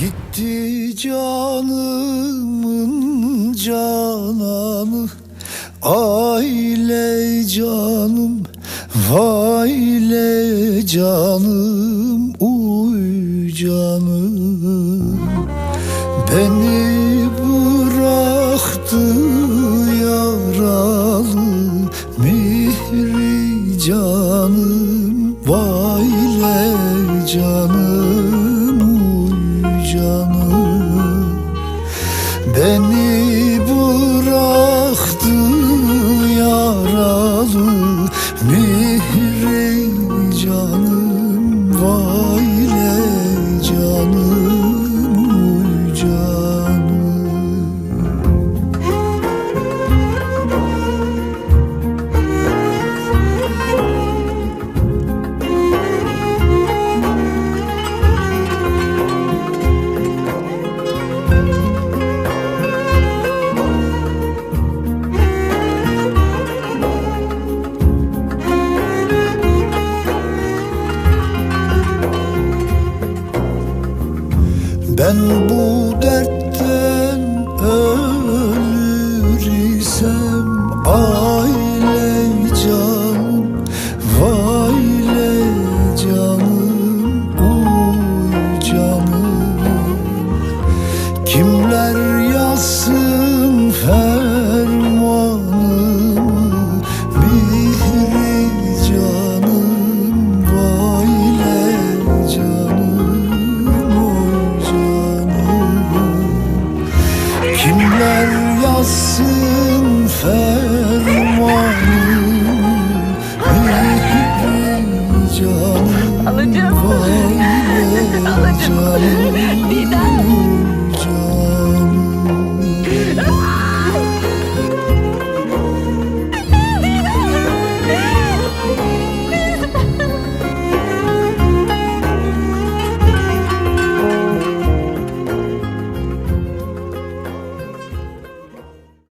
Gitti canımın cananı. Aile canım Vayle canım Uy canım. Beni bıraktı yaralı Mihri canım Vayle canım Beni bıraktı yaralı Mihri canım Vayle Ben bu dertten ölür isem Aile canım, vayle canım, uy canım. Kimler yazsın fermanımı Eller yazsın fermanı Canım